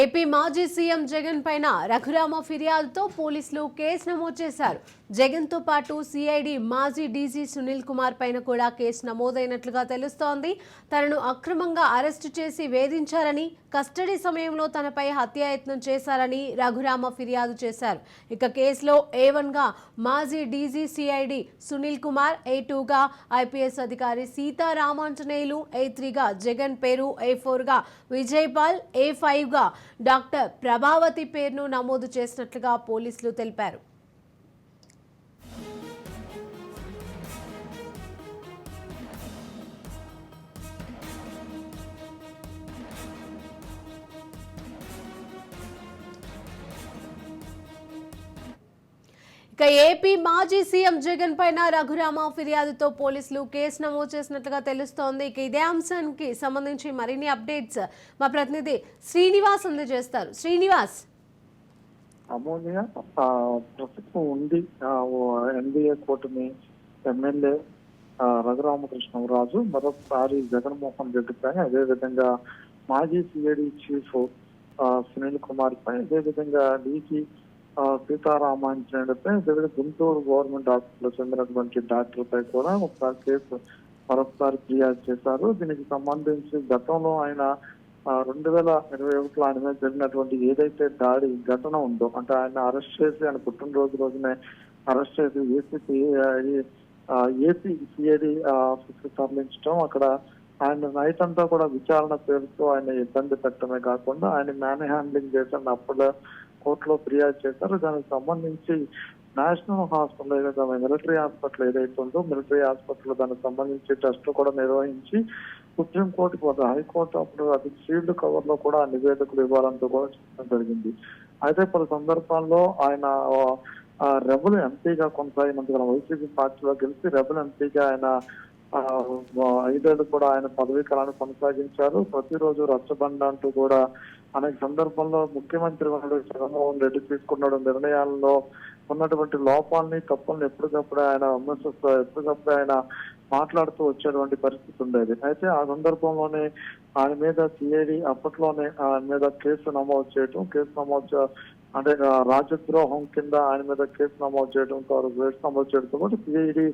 AP మాజీ CM Jagan పైన రఘురామ ఫిర్యాదుతో పోలీసులు కేసు నమోదు చేశారు. జగన్తో పాటు సిఐడి మాజీ డీజీ సునీల్ కుమార్ పైన కూడా కేసు నమోదైనట్లుగా తెలుస్తోంది. తనను అక్రమంగా అరెస్టు చేసి వేధించారని కస్టడీ సమయంలో తనపై హత్యాయత్నం చేశారని రఘురామ ఫిర్యాదు చేశారు. ఇక కేసులో ఏ గా మాజీ DG CID Sunil Kumar A టూగా ఐపీఎస్ అధికారి సీతారామాంజనేయులు ఏ త్రీగా జగన్ పేరు ఏ ఫోర్గా విజయపాల్ ఏ ఫైవ్గా డాక్టర్ ప్రభావతి పేరును నమోదు చేసినట్లుగా పోలీసులు తెలిపారు. ఇక ఏపీ మాజీ సీఎం జగన్ పైన రఘురామ ఫిర్యాదుతో పోలీసులు కేసు నమోదు చేసినట్లుగా తెలుస్తోంది. ఇక ఇదే అంశానికి సంబంధించి మరిన్ని అప్డేట్స్ మా ప్రతినిధి శ్రీనివాస్ అందజేస్తారు. శ్రీనివాస్. అమోనియా ప్రస్తుతం ఉంది. ఎన్డీఏ కూటమి ఎమ్మెల్యే ఆ, రఘురామకృష్ణరాజు మరొకసారి జగన్మోహన్ రెడ్డి పై అదేవిధంగా మాజీ సిఐడి చీఫ్ సునీల్ కుమార్ పైన అదేవిధంగా డీసీ ఆ, పై అదేవిధంగా గుంటూరు గవర్నమెంట్ హాస్పిటల్ చెందినటువంటి డాక్టర్ పై కూడా ఒకసారి కేసు మరొకసారి ఫిర్యాదు చేశారు. దీనికి సంబంధించి గతంలో ఆయన రెండు వేల ఇరవై ఒకటిలో ఆయన మీద జరిగినటువంటి ఏదైతే దాడి ఘటన ఉందో అంటే ఆయన అరెస్ట్ చేసి ఆయన పుట్టినరోజు రోజునే అరెస్ట్ చేసి ఏసీపీ ఏపీ సిఐడి ఆఫీస్ తరలించడం అక్కడ ఆయన నైట్ అంతా కూడా విచారణ పేరుతో ఆయన ఇబ్బంది పెట్టడమే కాకుండా ఆయన మ్యాన్ హ్యాండ్లింగ్ చేసిన అప్పుడు కోర్టులో ఫిర్యాదు చేశారు. దానికి సంబంధించి నేషనల్ హాస్పిటల్ ఏదైతే మిలిటరీ హాస్పిటల్ ఏదైతే ఉందో మిలిటరీ హాస్పిటల్ దానికి సంబంధించి టెస్ట్ కూడా నిర్వహించి సుప్రీంకోర్టుకు వద్ద హైకోర్టు అప్పుడు అది సీల్డ్ కవర్లో కూడా నివేదికలు ఇవ్వాలంటూ కూడా చెప్పడం జరిగింది. అయితే పలు సందర్భాల్లో ఆయన రెబల్ ఎంపీగా కొనసాగినందుకు వైసీపీ పార్టీలో గెలిచి రెబల్ ఎంపీగా ఆయన ఐదేళ్ళు కూడా ఆయన పదవీ కాలాన్ని కొనసాగించారు. ప్రతిరోజు రచ్చబండ అంటూ కూడా అనేక సందర్భంలో ముఖ్యమంత్రి జగన్మోహన్ రెడ్డి తీసుకున్న నిర్ణయాల్లో. ఉన్నటువంటి లోపాలని తప్పుల్ని ఎప్పటికప్పుడు ఆయన విమర్శిస్తూ ఎప్పటికప్పుడు ఆయన మాట్లాడుతూ వచ్చేటువంటి పరిస్థితి ఉండేది. అయితే ఆ సందర్భంలోనే ఆయన మీద సిఐడి అప్పట్లోనే ఆయన మీద కేసు నమోదు చేయటం కేసు నమోదు అంటే రాజద్రోహం కింద ఆయన మీద కేసు నమోదు చేయడంతో కేసు నమోదు చేయడంతో కూడా సిఐడి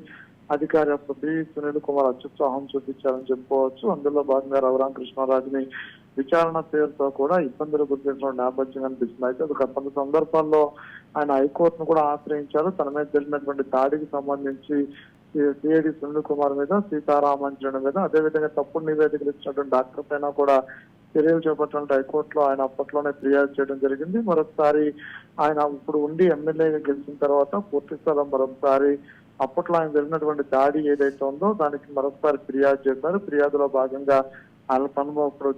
అధికారి అప్పుడు బి సునీల్ కుమార్ అత్యుత్సాహం చూపించారని చెప్పుకోవచ్చు. అందులో భాగంగా రఘురామ కృష్ణరాజుని విచారణ పేరుతో కూడా ఇబ్బందులు గుర్తించడం నేపథ్యం అనిపిస్తుంది. అయితే ఒక కొంత సందర్భాల్లో ఆయన హైకోర్టును కూడా ఆశ్రయించారు. తన మీద జరిగినటువంటి దాడికి సంబంధించి సిఐడి సునీల్ కుమార్ మీద సీతారామంజన్ మీద అదేవిధంగా తప్పుడు నివేదికలు ఇచ్చినటువంటి డాక్టర్ పైన కూడా చర్యలు చేపట్టినట్టు హైకోర్టులో ఆయన అప్పట్లోనే ఫిర్యాదు చేయడం జరిగింది. మరొకసారి ఆయన ఇప్పుడు ఉండి ఎమ్మెల్యేగా గెలిచిన తర్వాత పూర్తి స్థలం మరొకసారి అప్పట్లో ఆయన జరిగినటువంటి దాడి ఏదైతే ఉందో దానికి మరొకసారి ఫిర్యాదు చేశారు. ఫిర్యాదులో భాగంగా వాళ్ళ తను ఇప్పుడు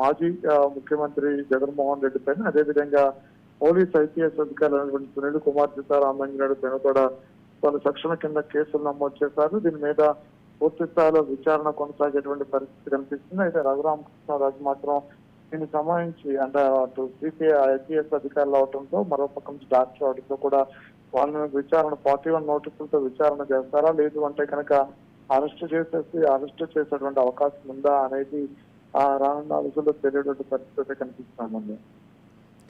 మాజీ ముఖ్యమంత్రి జగన్మోహన్ రెడ్డి పైన అదేవిధంగా పోలీస్ ఐపీఎస్ అధికారులు అయినటువంటి సునీల్ కుమార్ సీతారామంజనేయుడు పైన కూడా పలు శిక్షణ కింద కేసులు నమోదు చేశారు. దీని మీద పూర్తి స్థాయిలో విచారణ కొనసాగేటువంటి పరిస్థితి కనిపిస్తుంది. అయితే రఘురామకృష్ణరాజు మాత్రం దీనికి సంబంధించి అంటే అటు సిపిఐ ఐపీఎస్ అధికారులు అవడంతో మరో పక్క నుంచి డాక్టర్ అవడంతో కూడా వాళ్ళని విచారణ ఫార్టీ వన్ నోటీసులతో విచారణ చేస్తారా? లేదు అంటే కనుక అరెస్ట్ చేసేసి అరెస్ట్ చేసేటువంటి అవకాశం ఉందా అనేది ఆ రానున్న రోజుల్లో తెలియటువంటి పరిస్థితి కనిపిస్తామండి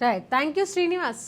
రైట్ థ్యాంక్ యూ శ్రీనివాస్